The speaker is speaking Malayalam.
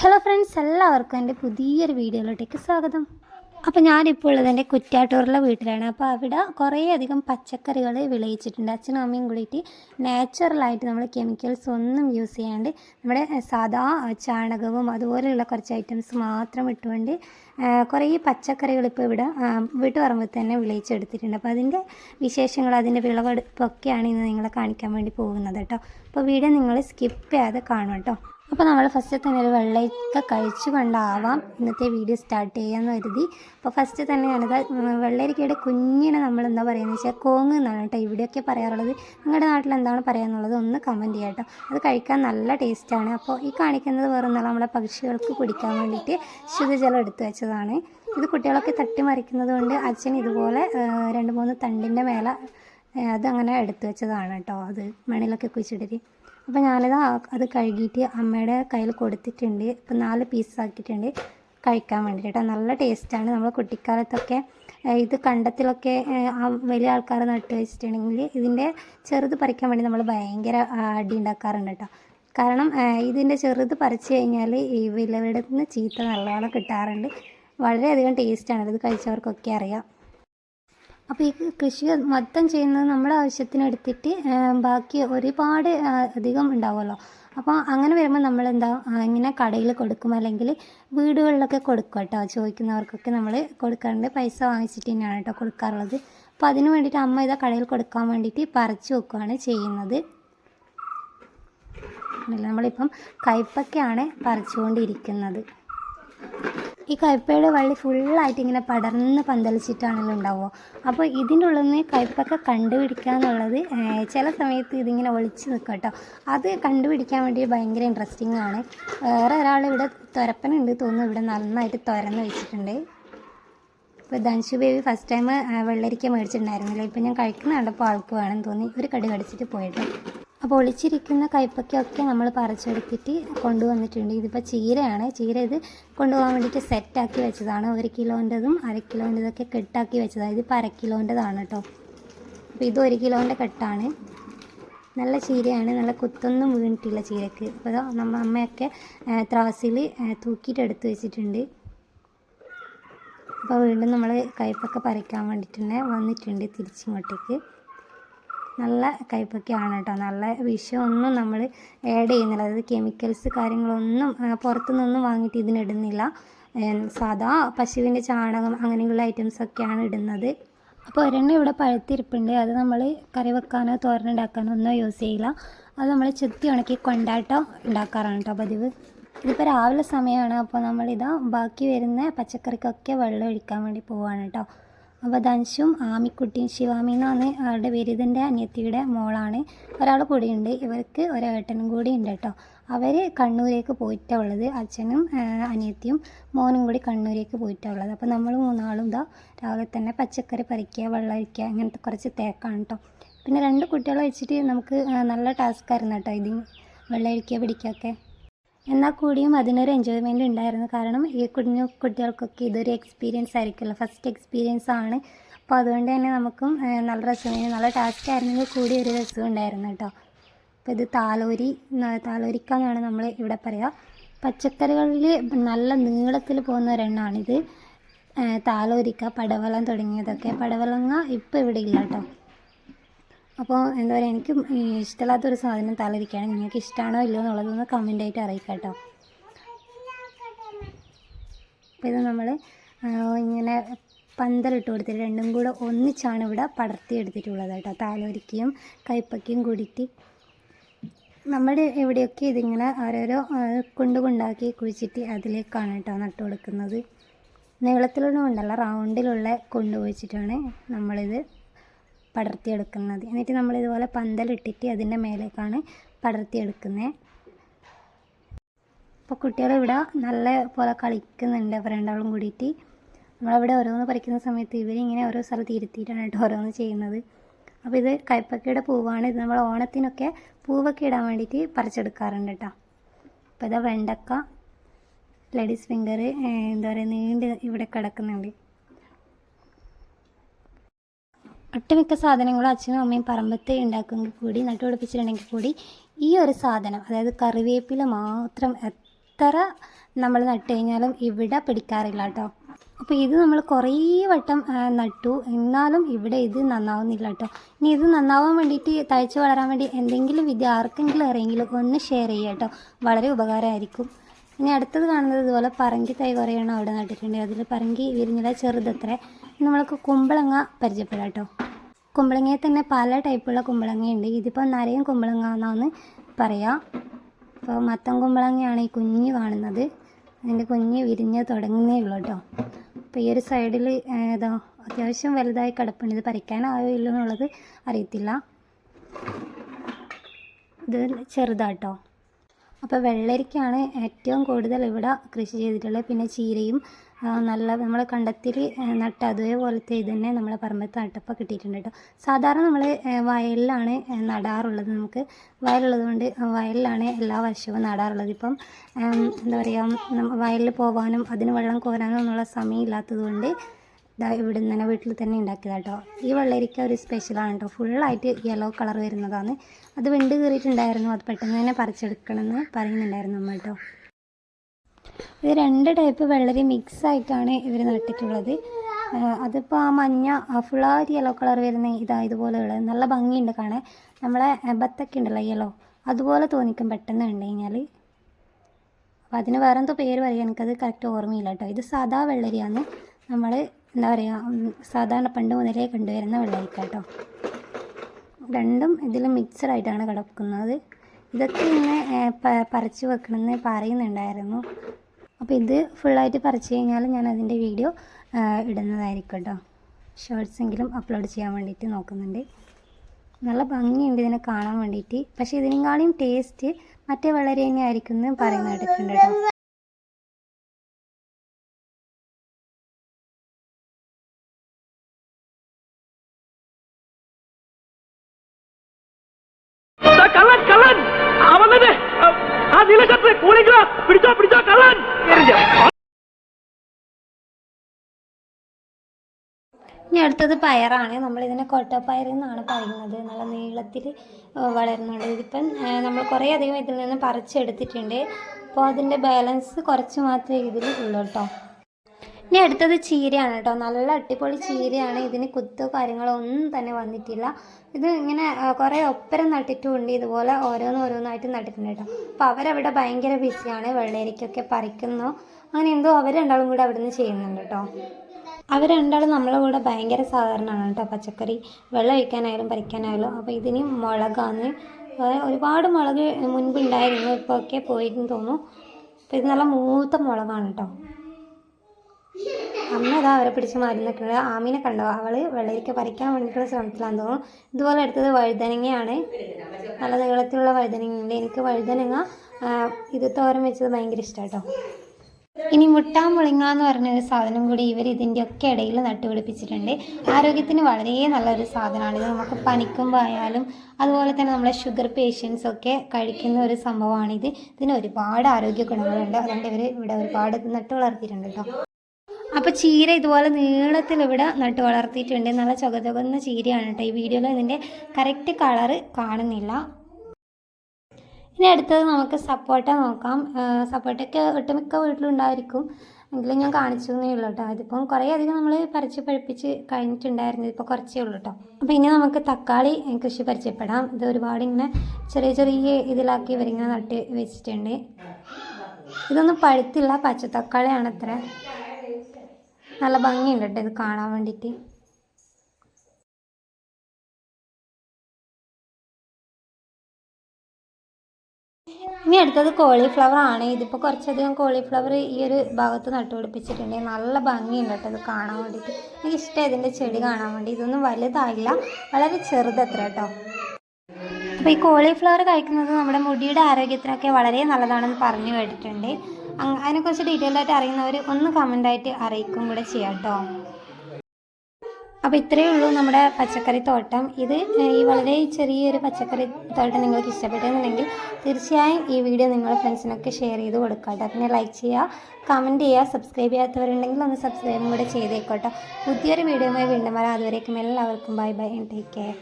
ഹലോ ഫ്രണ്ട്സ് എല്ലാവർക്കും എന്റെ പുതിയൊരു വീഡിയോയിലോട്ടേക്ക് സ്വാഗതം. അപ്പോൾ ഞാനിപ്പോൾ ഉള്ളത് എന്റെ കുറ്റാട്ടൂറിലെ വീട്ടിലാണ്. അപ്പോൾ അവിടെ കുറേയധികം പച്ചക്കറികൾ വിളയിച്ചിട്ടുണ്ട്. അച്ഛനും അമ്മയും കൂടിയിട്ട് നാച്ചുറലായിട്ട് നമ്മൾ കെമിക്കൽസ് ഒന്നും യൂസ് ചെയ്യാണ്ട് നമ്മുടെ സാധാ ചാണകവും അതുപോലെയുള്ള കുറച്ച് ഐറ്റംസ് മാത്രം ഇട്ടുകൊണ്ട് കുറേ പച്ചക്കറികൾ ഇപ്പോൾ ഇവിടെ വീട്ടുപറമ്പിൽ തന്നെ വിളയിച്ചെടുത്തിട്ടുണ്ട്. അപ്പോൾ അതിന്റെ വിശേഷങ്ങൾ അതിന്റെ വിളവെടുപ്പൊക്കെയാണ് ഇന്ന് നിങ്ങളെ കാണിക്കാൻ വേണ്ടി പോകുന്നത് കേട്ടോ. അപ്പോൾ വീഡിയോ നിങ്ങൾ സ്കിപ്പ് ചെയ്യാതെ കാണും കേട്ടോ. അപ്പോൾ നമ്മൾ ഫസ്റ്റ് തന്നെ ഒരു വെള്ളയൊക്കെ കഴിച്ചു കൊണ്ടാവാം. ഇന്നത്തെ വീഡിയോ സ്റ്റാർട്ട് ചെയ്യാമെന്ന് കരുതി. അപ്പോൾ ഫസ്റ്റ് തന്നെ വെള്ളരിക്കയുടെ കുഞ്ഞിനെ നമ്മൾ എന്താ പറയുന്നത് വെച്ചാൽ കോങ്ങ് എന്നാണ് കേട്ടോ ഇവിടെയൊക്കെ പറയാറുള്ളത്. നിങ്ങളുടെ നാട്ടിൽ എന്താണ് പറയാന്നുള്ളത് ഒന്ന് കമന്റ് ചെയ്യാം അത് കഴിക്കാൻ നല്ല ടേസ്റ്റാണ് അപ്പോൾ ഈ കാണിക്കുന്നത് വേറെ വേറൊന്നല്ല നമ്മളെ പക്ഷികൾക്ക് കുടിക്കാൻ വേണ്ടിയിട്ട് ശുദ്ധജലം എടുത്തു വെച്ചതാണ്. ഇത് കുട്ടികളൊക്കെ തട്ടി മറിക്കുന്നത് കൊണ്ട് അച്ഛൻ ഇതുപോലെ രണ്ട് മൂന്ന് തണ്ടിന്റെ മേലെ അതങ്ങനെ എടുത്തു വെച്ചതാണ് കേട്ടോ അത് മണിലൊക്കെ കുഴിച്ചിട്ടിട്ട് അപ്പോൾ ഞാനത് അത് കഴുകിയിട്ട് അമ്മയുടെ കയ്യിൽ കൊടുത്തിട്ടുണ്ട്. ഇപ്പം നാല് പീസ് ആക്കിയിട്ടുണ്ട്. കഴിക്കാൻ വേണ്ടിയിട്ട് നല്ല ടേസ്റ്റാണ് നമ്മൾ കുട്ടിക്കാലത്തൊക്കെ ഇത് കണ്ടത്തിലൊക്കെ വലിയ ആൾക്കാർ നട്ട് വെച്ചിട്ടുണ്ടെങ്കിൽ ഇതിന്റെ ചെറുത് പറിക്കാൻ വേണ്ടി നമ്മൾ ഭയങ്കര അടി ഉണ്ടാക്കാറുണ്ട് കേട്ടോ കാരണം ഇതിന്റെ ചെറുത് പറിച്ചു കഴിഞ്ഞാൽ ഈ വിലവിടുന്ന് ചീത്ത നല്ലോണം കിട്ടാറുണ്ട്. വളരെയധികം ടേസ്റ്റാണ് ഇത് കഴിച്ചവർക്കൊക്കെ അറിയാം. അപ്പോൾ ഈ കൃഷി മൊത്തം ചെയ്യുന്നത് നമ്മുടെ ആവശ്യത്തിന് എടുത്തിട്ട് ബാക്കി ഒരുപാട് അധികം ഉണ്ടാവുമല്ലോ. അപ്പോൾ അങ്ങനെ വരുമ്പോൾ നമ്മൾ എന്താ ഇങ്ങനെ കടയിൽ കൊടുക്കും. അല്ലെങ്കിൽ വീടുകളിലൊക്കെ കൊടുക്കും കേട്ടോ. ചോദിക്കുന്നവർക്കൊക്കെ നമ്മൾ കൊടുക്കാറുണ്ട്. പൈസ വാങ്ങിച്ചിട്ട് തന്നെയാണ് കേട്ടോ കൊടുക്കാറുള്ളത്. അപ്പോൾ അതിന് വേണ്ടിയിട്ട് അമ്മ ഇതാ കടയിൽ കൊടുക്കാൻ വേണ്ടിയിട്ട് പറിച്ചു വെക്കുകയാണ് ചെയ്യുന്നത്. നമ്മളിപ്പം കയ്പക്കയാണ് പറിച്ചുകൊണ്ടിരിക്കുന്നത്. ഈ കയ്പയുടെ വള്ളി ഫുള്ളായിട്ട് ഇങ്ങനെ പടർന്ന് പന്തലിച്ചിട്ടാണല്ലോ ഉണ്ടാവുക. അപ്പോൾ ഇതിന്റെ ഉള്ളിൽ നിന്ന് കയ്പൊക്കെ കണ്ടുപിടിക്കുക എന്നുള്ളത് ചില സമയത്ത് ഇതിങ്ങനെ ഒളിച്ച് നിൽക്കും കേട്ടോ. അത് കണ്ടുപിടിക്കാൻ വേണ്ടി ഭയങ്കര ഇൻട്രസ്റ്റിംഗ് ആണ്. വേറെ ഒരാൾ ഇവിടെ തുരപ്പനുണ്ട് തോന്നുന്നു ഇവിടെ നന്നായിട്ട് തുരന്ന് വെച്ചിട്ടുണ്ട്. ഇപ്പോൾ ധനുഷു ബേബി ഫസ്റ്റ് ടൈം വെള്ളരിക്ക മേടിച്ചിട്ടുണ്ടായിരുന്നില്ല. ഇപ്പോൾ ഞാൻ കഴിക്കുന്ന കണ്ടപ്പോൾ ആൾക്ക് വേണം തോന്നി. ഒരു കടി കടിച്ചിട്ട് പോയിട്ട്. അപ്പോൾ ഒളിച്ചിരിക്കുന്ന കയ്പയ്ക്കൊക്കെ നമ്മൾ പറിച്ചെടുത്തിട്ട് കൊണ്ടുവന്നിട്ടുണ്ട്. ഇതിപ്പോൾ ചീരയാണ്. ചീര ഇത് കൊണ്ടുപോകാൻ വേണ്ടിയിട്ട് സെറ്റാക്കി വെച്ചതാണ്. ഒരു കിലോന്റെതും അര കിലോന്റെതൊക്കെ കെട്ടാക്കി വെച്ചതാണ്. ഇതിപ്പോൾ അര കിലോന്റെതാണ് കേട്ടോ അപ്പോൾ ഇത് ഒരു കിലോന്റെ കെട്ടാണ്. നല്ല ചീരയാണ്. നല്ല കുത്തൊന്നും വീണിട്ടില്ല ചീരക്ക്. അപ്പോൾ ദാ നമ്മ അമ്മയൊക്കെ ത്രാസിൽ തൂക്കിയിട്ട് എടുത്ത് വെച്ചിട്ടുണ്ട്. അപ്പോൾ വീണ്ടും നമ്മൾ കയ്പൊക്കെ പറിക്കാൻ വേണ്ടിയിട്ട് തന്നെ വന്നിട്ടുണ്ട് തിരിച്ചിങ്ങോട്ടേക്ക്. നല്ല കൈപ്പൊക്കെയാണ് കേട്ടോ. നല്ല വിഷമൊന്നും നമ്മൾ ആഡ് ചെയ്യുന്നില്ല. അതായത് കെമിക്കൽസ് കാര്യങ്ങളൊന്നും പുറത്തു പുറത്തുനിന്നൊന്നും വാങ്ങിയിട്ട് ഇതിനിടുന്നില്ല സാധാ പശുവിന്റെ ചാണകം അങ്ങനെയുള്ള ഐറ്റംസൊക്കെയാണ് ഇടുന്നത്. അപ്പോൾ ഒരെണ്ണം ഇവിടെ പഴുത്തിരിപ്പുണ്ട്. അത് നമ്മൾ കറി വെക്കാനോ തോരനുണ്ടാക്കാനോ ഒന്നും യൂസ് ചെയ്യില്ല. അത് നമ്മൾ ചെത്തി ഉണക്കി കൊണ്ടാട്ടം ഉണ്ടാക്കാറാണ് കേട്ടോ പതിവ്. ഇതിപ്പോൾ രാവിലെ സമയമാണ്. അപ്പോൾ നമ്മളിതാ ബാക്കി വരുന്ന പച്ചക്കറിക്കൊക്കെ വെള്ളം ഒഴിക്കാൻ വേണ്ടി പോവാണ് കേട്ടോ. ധൻഷും ആമിക്കുട്ടിയും ശിവാമി എന്നാണ് അവരുടെ ബിരുദന്റെ അനിയത്തിയുടെ മോളാണ്. ഒരാൾ കൂടിയുണ്ട്. ഇവർക്ക് ഒരേട്ടനും കൂടി ഉണ്ട് കേട്ടോ. അവർ കണ്ണൂരേക്ക് പോയിട്ടാണ് ഉള്ളത്. അച്ഛനും അനിയത്തിയും മോനും കൂടി കണ്ണൂരേക്ക് പോയിട്ടാണ് ഉള്ളത്. അപ്പോൾ നമ്മൾ മൂന്നാളും ഇതാ രാവിലെ തന്നെ പച്ചക്കറി പറിക്കുക വെള്ളമരിക്കുക അങ്ങനത്തെ കുറച്ച് തേക്കാണ് കേട്ടോ പിന്നെ രണ്ട് കുട്ടികളെ വെച്ചിട്ട് നമുക്ക് നല്ല ടാസ്ക് ആയിരുന്നു കേട്ടോ ഇത്. വെള്ളമരിക്കുക ഒഴിക്കുക പിടിക്കുകയൊക്കെ എന്നാൽ കൂടിയും അതിനൊരു എൻജോയ്മെന്റ് ഉണ്ടായിരുന്നു. കാരണം ഈ കുഞ്ഞു കുട്ടികൾക്കൊക്കെ ഇതൊരു എക്സ്പീരിയൻസ് ആയിരിക്കുമല്ലോ. ഫസ്റ്റ് എക്സ്പീരിയൻസ് ആണ്. അപ്പോൾ അതുകൊണ്ട് തന്നെ നമുക്കും നല്ല രസമായിരുന്നു. നല്ല ടാസ്ക് ആയിരുന്നെങ്കിൽ കൂടി ഒരു രസം ഉണ്ടായിരുന്നു കേട്ടോ. അപ്പോൾ ഇത് താലോരി താലോരിക്ക എന്നാണ് നമ്മൾ ഇവിടെ പറയുക പച്ചക്കറികളിൽ നല്ല നീളത്തിൽ പോകുന്ന ഒരെണ്ണമാണിത് താലോരിക്ക പടവലം തുടങ്ങിയതൊക്കെ. പടവലങ്ങ ഇപ്പോൾ ഇവിടെ ഇല്ല കേട്ടോ. അപ്പോൾ എന്താ പറയുക എനിക്ക് ഇഷ്ടമില്ലാത്തൊരു സാധനം തലതിരിക്കുകയാണ് നിങ്ങൾക്ക് ഇഷ്ടമാണോ ഇല്ലയോ എന്നുള്ളതൊന്ന് കമന്റ് ആയിട്ട് അറിയിക്കാം കേട്ടോ അപ്പോൾ ഇത് നമ്മൾ ഇങ്ങനെ പന്തലിട്ട് കൊടുത്തിട്ട് രണ്ടും കൂടെ ഒന്നിച്ചാണ് ഇവിടെ പടർത്തി എടുത്തിട്ടുള്ളത് കേട്ടോ. താലോരിക്കയും കൈപ്പക്കയും കൂടിയിട്ട്. നമ്മുടെ എവിടെയൊക്കെ ഇതിങ്ങനെ ഓരോരോ ആ, കൊണ്ടാക്കി കുണ്ടാക്കി കുഴിച്ചിട്ട് അതിലേക്കാണ് കേട്ടോ നട്ടു കൊടുക്കുന്നത്. നീളത്തിലുള്ള ഉണ്ടല്ല റൗണ്ടിലുള്ള കൊണ്ട് കുഴിച്ചിട്ടാണ് നമ്മളിത് പടർത്തിയെടുക്കുന്നത്. എന്നിട്ട് നമ്മൾ ഇതുപോലെ പന്തലിട്ടിട്ട് അതിന്റെ മേലേക്കാണ് പടർത്തിയെടുക്കുന്നത്. അപ്പോൾ കുട്ടികൾ ഇവിടെ നല്ല പോലെ കളിക്കുന്നുണ്ട് അവർ രണ്ടാളും കൂടിയിട്ട്. നമ്മളവിടെ ഓരോന്ന് പറിക്കുന്ന സമയത്ത് ഇവരിങ്ങനെ ഓരോ സ്ഥലത്ത് ഇരുത്തിയിട്ടാണ് കേട്ടോ ഓരോന്ന് ചെയ്യുന്നത്. അപ്പോൾ ഇത് കൈപ്പക്കയുടെ പൂവാണ്. ഇത് നമ്മൾ ഓണത്തിനൊക്കെ പൂവൊക്കെ ഇടാൻ വേണ്ടിയിട്ട് പറിച്ചെടുക്കാറുണ്ട് കേട്ടോ. അപ്പോൾ ഇതാ വെണ്ടക്ക ലേഡീസ് ഫിംഗർ എന്താ പറയുക നീണ്ട് ഇവിടെ കിടക്കുന്നുണ്ട്. ഒട്ടുമിക്ക സാധനങ്ങളും അച്ഛനും അമ്മയും പറമ്പത്തെ ഉണ്ടാക്കുമെങ്കിൽ കൂടി നട്ടുപിടിപ്പിച്ചിട്ടുണ്ടെങ്കിൽ കൂടി ഈ ഒരു സാധനം അതായത് കറിവേപ്പില മാത്രം എത്ര നമ്മൾ നട്ട് കഴിഞ്ഞാലും ഇവിടെ പിടിക്കാറില്ല കേട്ടോ. അപ്പോൾ ഇത് നമ്മൾ കുറേ വട്ടം നട്ടു. എന്നാലും ഇവിടെ ഇത് നന്നാവുന്നില്ല കേട്ടോ. ഇനി ഇത് നന്നാവാൻ വേണ്ടിയിട്ട് തഴച്ച് വളരാൻ വേണ്ടി എന്തെങ്കിലും വിദ്യ ആർക്കെങ്കിലും അറിയെങ്കിലും ഒന്ന് ഷെയർ ചെയ്യാം കേട്ടോ. വളരെ ഉപകാരമായിരിക്കും. ഇനി അടുത്തത് കാണുന്നത് ഇതുപോലെ പറങ്കി തൈ കുറേയാണ് അവിടെ നട്ടിട്ടുണ്ട്. അതിൽ പറങ്കി വിരിഞ്ഞില ചെറുതത്ര. നമ്മൾക്ക് കുമ്പളങ്ങ പരിചയപ്പെടാം കേട്ടോ. കുമ്പളങ്ങയിൽ തന്നെ പല ടൈപ്പുള്ള കുമ്പളങ്ങയുണ്ട്. ഇതിപ്പോൾ നരയും കുമ്പളങ്ങ എന്നാണ് പറയാം. ഇപ്പോൾ മത്തം കുമ്പളങ്ങയാണ് ഈ കുഞ്ഞ് കാണുന്നത്. അതിന്റെ കുഞ്ഞ് വിരിഞ്ഞ് തുടങ്ങുന്നേ ഉള്ളൂ കേട്ടോ. അപ്പോൾ ഈ ഒരു സൈഡിൽ ഏതോ അത്യാവശ്യം വലുതായി കിടപ്പുണ്ട്. ഇത് പറിക്കാനായോ ഇല്ലോ എന്നുള്ളത് അറിയത്തില്ല. ഇത് ചെറുതാട്ടോ അപ്പോൾ വെള്ളരിക്കാണ് ഏറ്റവും കൂടുതൽ ഇവിടെ കൃഷി ചെയ്തിട്ടുള്ളത്. പിന്നെ ചീരയും നല്ല നമ്മൾ കണ്ടത്തിൽ നട്ട അതേപോലത്തെ ഇത് തന്നെ നമ്മളെ പറമ്പത്ത് നട്ടപ്പോൾ കിട്ടിയിട്ടുണ്ട് കേട്ടോ. സാധാരണ നമ്മൾ വയലിലാണ് നടാറുള്ളത് നമുക്ക്. വയലുള്ളത് കൊണ്ട് വയലിലാണ് എല്ലാ വർഷവും നടാറുള്ളത്. ഇപ്പം എന്താ പറയുക വയലിൽ പോകാനും അതിന് വെള്ളം കോരാനും എന്നുള്ള സമയം ഇല്ലാത്തത് കൊണ്ട് ഇതാ ഇവിടെ നിന്ന് തന്നെ വീട്ടിൽ തന്നെ ഉണ്ടാക്കിയതാണ് കേട്ടോ ഈ വെള്ളരിക്ക ഒരു സ്പെഷ്യലാണ് കേട്ടോ ഫുള്ളായിട്ട് യെല്ലോ കളർ വരുന്നതാണ്. അത് വെണ്ട് കയറിയിട്ടുണ്ടായിരുന്നു അത് പെട്ടെന്ന് തന്നെ പറിച്ചെടുക്കണമെന്ന് പറയുന്നുണ്ടായിരുന്നു നമ്മൾ കേട്ടോ ഇത് രണ്ട് ടൈപ്പ് വെള്ളരി മിക്സ് ആയിട്ടാണ് ഇവർ നട്ടിട്ടുള്ളത്. അതിപ്പോൾ ആ മഞ്ഞ ഫുള്ളായിട്ട് യെല്ലോ കളർ വരുന്ന ഇതാ ഇതുപോലെയുള്ളത് നല്ല ഭംഗിയുണ്ട് കാണാൻ. നമ്മളെ ബത്തൊക്കെ ഉണ്ടല്ലോ യെല്ലോ അതുപോലെ തോന്നിക്കും പെട്ടെന്ന് കണ്ടു കഴിഞ്ഞാൽ അപ്പോൾ അതിന് വേറെന്തോ പേര് പറയുക എനിക്കത് കറക്റ്റ് ഓർമ്മയില്ല കേട്ടോ ഇത് സാധാ വെള്ളരിയാണ്. നമ്മൾ എന്താ പറയുക സാധാരണ പണ്ട് മുതലേ കണ്ടുവരുന്ന വെള്ളരിക്ക കേട്ടോ രണ്ടും ഇതിൽ മിക്സഡായിട്ടാണ് കിടക്കുന്നത്. ഇതൊക്കെ ഇങ്ങനെ പറിച്ചു വെക്കണമെന്ന് പറയുന്നുണ്ടായിരുന്നു. അപ്പോൾ ഇത് ഫുള്ളായിട്ട് പറിച്ചു കഴിഞ്ഞാൽ ഞാൻ അതിന്റെ വീഡിയോ ഇടുന്നതായിരിക്കും കേട്ടോ ഷോർട്സ് എങ്കിലും അപ്ലോഡ് ചെയ്യാൻ വേണ്ടിയിട്ട് നോക്കുന്നുണ്ട്. നല്ല ഭംഗിയുണ്ട് ഇതിനെ കാണാൻ വേണ്ടിയിട്ട്. പക്ഷേ ഇതിനെക്കാളും ടേസ്റ്റ് മറ്റേ വളരെ തന്നെ ആയിരിക്കും എന്ന് പറയുന്ന കേട്ടോ. ആ കൂളിക്കുക പിടിച്ചോ. ഇനി അടുത്തത് പയറാണ്. നമ്മളിതിനെ കൊട്ടപ്പയർ എന്നാണ് പറയുന്നത്. നല്ല നീളത്തിൽ വളരുന്നുണ്ട് ഇതിപ്പം നമ്മൾ കുറേ അധികം ഇതിൽ നിന്ന് പറിച്ചെടുത്തിട്ടുണ്ട്. അപ്പോൾ അതിന്റെ ബാലൻസ് കുറച്ച് മാത്രമേ ഇതിൽ ഉള്ളൂ കേട്ടോ. ഇനി അടുത്തത് ചീരയാണ് കേട്ടോ. നല്ല അടിപൊളി ചീരയാണ്. ഇതിന് കുത്തോ കാര്യങ്ങളോ ഒന്നും തന്നെ വന്നിട്ടില്ല. ഇത് ഇങ്ങനെ കുറേ ഒപ്പരം നട്ടിട്ടുമുണ്ട്. ഇതുപോലെ ഓരോന്ന് ഓരോന്നായിട്ട് നട്ടിട്ടുണ്ട് കേട്ടോ. അപ്പോൾ അവരവിടെ ഭയങ്കര ബിസിയാണ്. വെള്ളരിക്കൊക്കെ പറിക്കുന്നു. അങ്ങനെ എന്തോ അവർ രണ്ടാളും കൂടെ അവിടെ നിന്ന് ചെയ്യുന്നുണ്ട് കേട്ടോ. അവർ രണ്ടാളും നമ്മളെ കൂടെ ഭയങ്കര സാധാരണമാണ് കേട്ടോ. പച്ചക്കറി വെള്ളം ഒഴിക്കാനായാലും പറിക്കാനായാലും. അപ്പോൾ ഇതിന് മുളകാന്ന് ഒരുപാട് മുളക് മുൻപ് ഉണ്ടായിരുന്നു. ഇപ്പോൾ ഒക്കെ പോയിരുന്നു തോന്നുന്നു. അപ്പോൾ ഇത് നല്ല മൂത്ത മുളകാണ് കേട്ടോ. അമ്മ ഇതാ അവരെ പിടിച്ച് മാറി നിൽക്കുന്നത് ആമീനെ കണ്ടോ? അവൾ വെള്ളരിക്ക പറിക്കാൻ വേണ്ടിയിട്ടുള്ള ശ്രമത്തിലാന്ന് തോന്നുന്നു. ഇതുപോലെ എടുത്തത് വഴുതനങ്ങയാണ്. നല്ല നീളത്തിലുള്ള വഴുതനങ്ങയുണ്ട്. എനിക്ക് വഴുതനങ്ങ ഇത് തോരൻ വെച്ചത് ഭയങ്കര ഇഷ്ടമാണ് കേട്ടോ ഇനി മുട്ടാ മുളിങ്ങ എന്ന് പറഞ്ഞ ഒരു സാധനം കൂടി ഇവർ ഇതിന്റെ ഒക്കെ ഇടയിൽ നട്ടുപിടിപ്പിച്ചിട്ടുണ്ട്. ആരോഗ്യത്തിന് വളരെ നല്ലൊരു സാധനമാണ്. ഇത് നമുക്ക് പനിക്കുമ്പോൾ ആയാലും അതുപോലെ തന്നെ നമ്മളെ ഷുഗർ പേഷ്യൻസ് ഒക്കെ കഴിക്കുന്ന ഒരു സംഭവമാണിത്. ഇതിന് ഒരുപാട് ആരോഗ്യ ഗുണങ്ങളുണ്ട്. അതുകൊണ്ട് ഇവർ ഇവിടെ ഒരുപാട് നട്ട് വളർത്തിയിട്ടുണ്ട് കേട്ടോ. അപ്പോൾ ചീര ഇതുപോലെ നീളത്തിൽ ഇവിടെ നട്ട് വളർത്തിയിട്ടുണ്ട്. നല്ല ചുകതുകുന്ന ചീരയാണ് കേട്ടോ ഈ വീഡിയോയിൽ. ഇതിന്റെ കറക്റ്റ് കളറ് കാണുന്നില്ല. ഇനി അടുത്തത് നമുക്ക് സപ്പോട്ട നോക്കാം. സപ്പോട്ടയൊക്കെ ഒട്ടുമിക്ക വീട്ടിലുണ്ടായിരിക്കും എങ്കിലും ഞാൻ കാണിച്ചു എന്നേ ഉള്ളൂ കേട്ടോ. അതിപ്പം കുറേ അധികം നമ്മൾ പറിച്ച് പഴുപ്പിച്ച് കഴിഞ്ഞിട്ടുണ്ടായിരുന്നു ഇപ്പോൾ കുറച്ചേ ഉള്ളൂ കേട്ടോ. അപ്പോൾ ഇനി നമുക്ക് തക്കാളി കൃഷി പരിചയപ്പെടാം. ഇത് ഒരുപാട് ഇങ്ങനെ ചെറിയ ചെറിയ ഇതിലാക്കി ഇവരിങ്ങനെ നട്ട് വെച്ചിട്ടുണ്ട്. ഇതൊന്നും പഴുത്തില്ല. പച്ച തക്കാളിയാണ് അത്ര നല്ല ഭംഗിയുണ്ട് കേട്ടോ ഇത് കാണാൻ വേണ്ടിയിട്ട് ഇനി അടുത്തത് കോളിഫ്ലവർ ആണ്. ഇതിപ്പോൾ കുറച്ചധികം കോളിഫ്ലവർ ഈ ഒരു ഭാഗത്ത് നട്ടുപിടിപ്പിച്ചിട്ടുണ്ട് നല്ല ഭംഗിയുണ്ട് കേട്ടോ ഇത് കാണാൻ വേണ്ടിയിട്ട് എനിക്ക് ഇഷ്ടം ഇതിന്റെ ചെടി കാണാൻ വേണ്ടി. ഇതൊന്നും വലുതായില്ല വളരെ ചെറുതത്ര കേട്ടോ. അപ്പോൾ ഈ കോളിഫ്ലവർ കഴിക്കുന്നത് നമ്മുടെ മുടിയുടെ ആരോഗ്യത്തിനൊക്കെ വളരെ നല്ലതാണെന്ന് പറഞ്ഞു കേട്ടിട്ടുണ്ട്. അതിനെക്കുറിച്ച് ഡീറ്റെയിൽ ആയിട്ട് അറിയുന്നവർ ഒന്ന് കമന്റായിട്ട് അറിയിക്കും കൂടെ ചെയ്യാം കേട്ടോ അപ്പോൾ ഇത്രയേ ഉള്ളൂ നമ്മുടെ പച്ചക്കറി തോട്ടം. ഇത് ഈ വളരെ ചെറിയൊരു പച്ചക്കറി തോട്ടം നിങ്ങൾക്ക് ഇഷ്ടപ്പെട്ടെന്നുണ്ടെങ്കിൽ തീർച്ചയായും ഈ വീഡിയോ നിങ്ങളുടെ ഫ്രണ്ട്സിനൊക്കെ ഷെയർ ചെയ്ത് കൊടുക്കാം കേട്ടോ പിന്നെ ലൈക്ക് ചെയ്യുക കമന്റ് ചെയ്യുക സബ്സ്ക്രൈബ് ചെയ്യാത്തവരുണ്ടെങ്കിൽ ഒന്ന് സബ്സ്ക്രൈബും കൂടെ ചെയ്തേക്കോട്ടോ പുതിയൊരു വീഡിയോയുമായി വീണ്ടും വരാം. അതുവരേക്കും എല്ലാവർക്കും bye bye and take care